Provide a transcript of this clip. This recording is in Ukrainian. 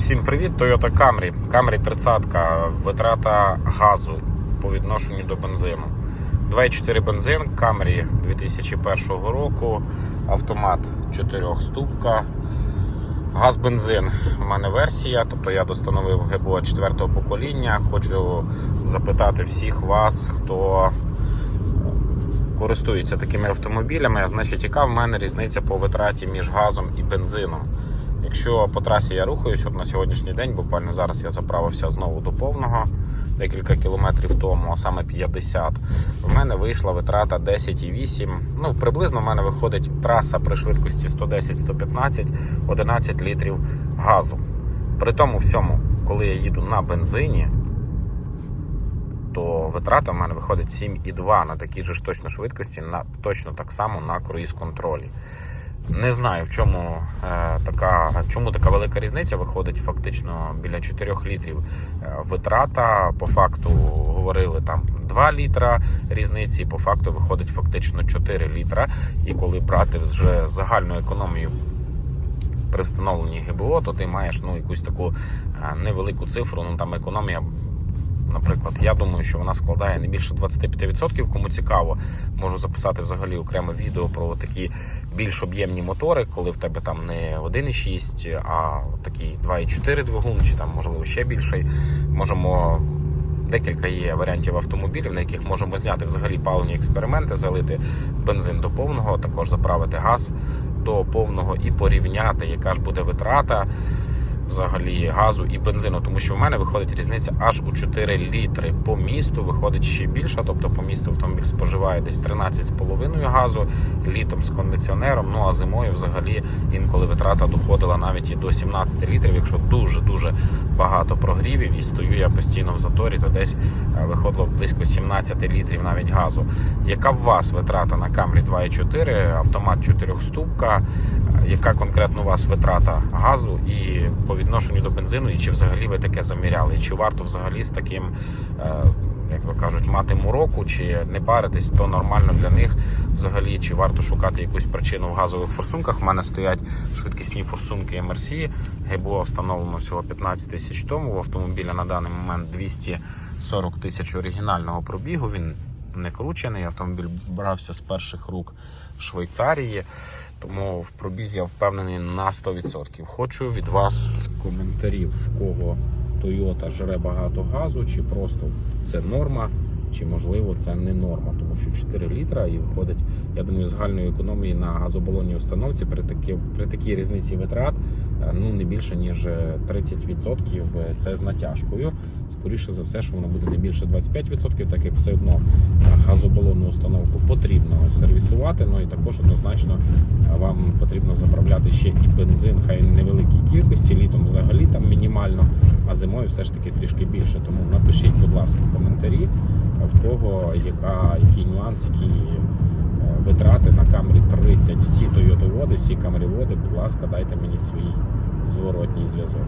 Всім привіт, Toyota Camry. Camry 30 витрата газу по відношенню до бензину. 2,4 бензин, Camry 2001 року, автомат 4 ступка. Газ бензин у мене версія, тобто я достановив ГБО 4 покоління. Хочу запитати всіх вас, хто користується такими автомобілями, значить, яка в мене різниця по витраті між газом і бензином. Якщо по трасі я рухаюсь, от на сьогоднішній день, буквально зараз я заправився знову до повного декілька кілометрів тому, а саме 50, в мене вийшла витрата 10,8. Ну, приблизно в мене виходить траса при швидкості 110-115, 11 літрів газу. При тому всьому, коли я їду на бензині, то витрата в мене виходить 7,2 на такій же ж точно швидкості, на точно так само на круїз контролі. Не знаю, в чому е, така, чому така велика різниця виходить фактично біля 4 літрів. Е, витрата по факту говорили там 2 літра різниці, по факту виходить фактично 4 літра. І коли брати вже загальну економію при встановленні ГБО, то ти маєш ну якусь таку е, невелику цифру. Ну там економія. Наприклад, я думаю, що вона складає не більше 25%. Кому цікаво, можу записати взагалі окреме відео про такі більш об'ємні мотори, коли в тебе там не 1,6, а такий 2,4 двигун, чи там можливо ще більший. Можемо декілька є варіантів автомобілів, на яких можемо зняти взагалі паливні експерименти, залити бензин до повного, також заправити газ до повного і порівняти, яка ж буде витрата взагалі газу і бензину, тому що в мене виходить різниця аж у 4 літри. По місту виходить ще більше, тобто по місту автомобіль споживає десь 13,5 газу літом з кондиціонером. Ну а зимою взагалі інколи витрата доходила навіть і до 17 літрів, якщо дуже дуже багато прогрівів і стою я постійно в заторі, то десь е, виходило близько 17 літрів навіть газу. Яка в вас витрата на Camry 2.4, автомат 4 ступка? Яка конкретно у вас витрата газу і по відношенню до бензину, і чи взагалі ви таке заміряли? Чи варто взагалі з таким, е, як то кажуть, мати мороку, чи не паритись, то нормально для них взагалі, чи варто шукати якусь причину в газових форсунках? У мене стоять швидкісні форсунки MRC, ГБО встановлено всього 15 тисяч тому. В автомобіля на даний момент 240 тисяч оригінального пробігу. Він не кручений. Автомобіль брався з перших рук в Швейцарії. Тому в пробізі я впевнений на 100%. Хочу від вас коментарів, в кого Toyota жре багато газу, чи просто це норма, чи можливо це не норма, тому що 4 літра і виходить, я думаю, загальної економії на газобалонній установці при такі, при такій різниці витрат ну не більше ніж 30%. Це з натяжкою. Скоріше за все, що воно буде не більше 25%, так як все одно е, газобалонну установку потрібно сервісувати. Ну і також однозначно е, вам потрібно заправляти ще і бензин, хай невеликій кількості, літом взагалі там мінімально, а зимою все ж таки трішки більше. Тому напишіть, будь ласка, коментарі в кого яка, який нюанс, які е, витрати на камері 30. Всі Toyota води, всі камері води, будь ласка, дайте мені свій зворотній зв'язок.